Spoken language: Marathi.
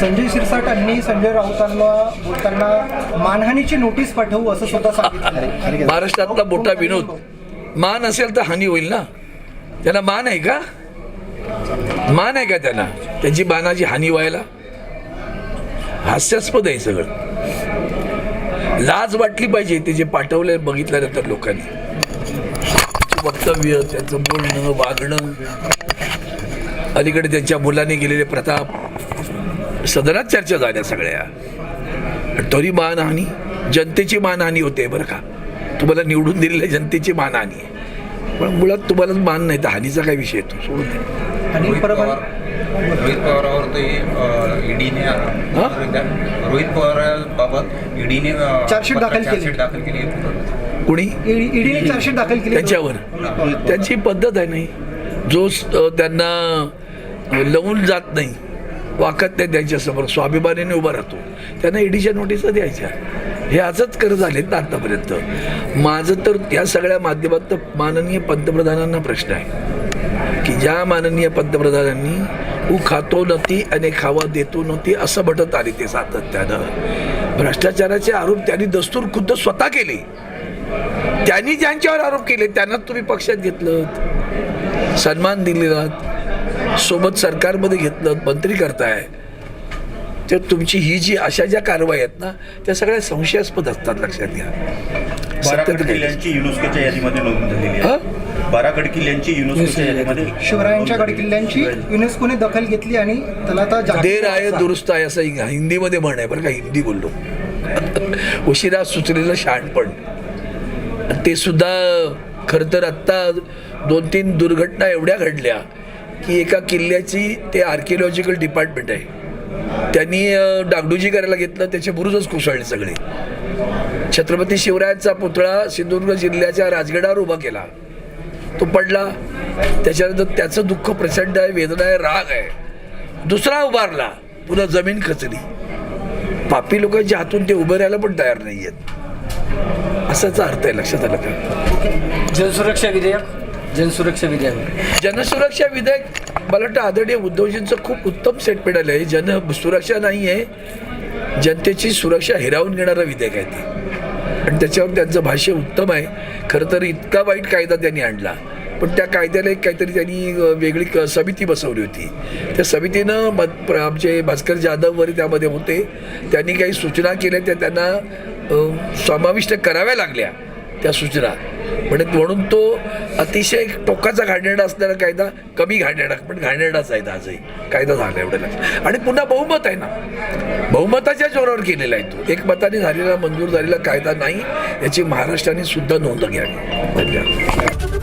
संजय शिरसाटांनी संजय राऊतांना बोलताना मानहानीची नोटीस पाठवू असं स्वतः सांगितलं. आहे महाराष्ट्रातला मोठा विनोद. मान असेल तर हानी होईल ना? त्यांना मान आहे का? मान आहे का त्यांना त्यांची मानाची हानी व्हायला? हास्यास्पद आहे सगळं. लाज वाटली पाहिजे ते जे पाठवलंय बघितल्यानंतर लोकांनी. वक्तव्य त्यांचं बोलणं वागणं. अलीकडे त्यांच्या मुलाने केलेले प्रताप. सदनात चर्चा झाल्या सगळ्या. आणि तरी मानहानी जनतेची मानहानी होते बरं का. तुम्हाला निवडून दिलेल्या जनतेची मानहानी आहे. पण मुळात तुम्हाला मान नाही तर हानीचा काय विषय येतो सोडून द्या. आणि रोहित परभणी पवार रोहित पवारावर ईडीने रोहित पवाराबाबत ईडीने चार्जशीट दाखल केली. चार्जशीट दाखल केली आहे. कोणी? ईडीने चार्जशीट दाखल केली. त्यांच्यावर. त्यांची पद्धत आहे नाही जो त्यांना लवून जात नाही. वाकत नाही त्यांच्यासमोर स्वाभिमानीने उभा राहतो. त्यांना ईडीच्या नोटिसा द्यायच्या. हे असंच करत झालेत ना आतापर्यंत. माझं तर या सगळ्या माध्यमात माननीय पंतप्रधानांना प्रश्न आहे. की ज्या माननीय पंतप्रधानांनी ऊ खातो नती आणि खावा देतो नती असं म्हणत आले ते सातत्यानं. भ्रष्टाचाराचे आरोप त्यांनी दस्तूर खुद्द स्वतः केले. त्यांनी ज्यांच्यावर आरोप केले त्यांनाच तुम्ही पक्षात घेतलं सन्मान दिलेला सोबत सरकारमध्ये घेतलं मंत्री करताय. तर तुमची ही जी अशा ज्या कारवाई आहेत ना त्या सगळ्या संशयास्पद असतात लक्षात घ्या. किल्ल्यांची युनेस्कोच्या यादीमध्ये नोंद झालेली? आहे. बारा गड किल्ल्यांची युनेस्कोच्या यादीमध्ये. शिवरायांच्या गडकिल्ल्यांची युनेस्कोने दखल घेतली आणि त्याला आता जागतिक देर आहे दुरुस्त आहे असं हिंदीमध्ये म्हण आहे बरं का हिंदी बोललो. उशिरा सुचलेलं शहाणपण. ते सुद्धा खरं तर आत्ता दोन तीन दुर्घटना एवढ्या घडल्या की एका किल्ल्याची ते आर्किओलॉजिकल डिपार्टमेंट आहे. त्यांनी डागडुजी करायला घेतलं त्याचे बुरुजच कोसळले सगळे. छत्रपती शिवरायांचा पुतळा सिंधुदुर्ग जिल्ह्याच्या राजगडावर उभा केला. तो पडला. त्याच्यानंतर त्याचं दुःख प्रचंड आहे वेदना आहे राग आहे. दुसरा उभारला. पुन्हा जमीन खचली. पापी लोकांच्या हातून ते उभं राहायला पण तयार नाही आहेत असाच अर्थ आहे लक्षात आलं का? जनसुरक्षा विधेयक. जनसुरक्षा विधेयक. जनसुरक्षा विधेयक मला वाटतं आदरणीय उद्धवजींचं खूप उत्तम सेटमेंट आलं आहे. जन सुरक्षा नाही आहे जनतेची सुरक्षा हिरावून घेणारं विधेयक आहे ते. आणि त्याच्यावर त्यांचं भाष्य उत्तम आहे. खरं तर इतका वाईट कायदा त्यांनी आणला. पण त्या कायद्याला एक काहीतरी त्यांनी वेगळी क समिती बसवली होती. त्या समितीनं म आमचे भास्कर जाधव वगैरे त्यामध्ये होते. त्यांनी काही सूचना केल्या त्या त्यांना समाविष्ट कराव्या लागल्या त्या सूचना. म्हणत म्हणून तो अतिशय टोकाचा घाणेरडा असणारा कायदा कमी घाणेरडा पण घाणेरडाच आहे आजही. कायदा झाला एवढं लक्षात. आणि पुन्हा बहुमत आहे ना. बहुमताच्या जोरावर केलेला आहे तो. एक मताने झालेला मंजूर झालेला कायदा नाही याची महाराष्ट्राने सुद्धा नोंद घ्यावी. धन्यवाद.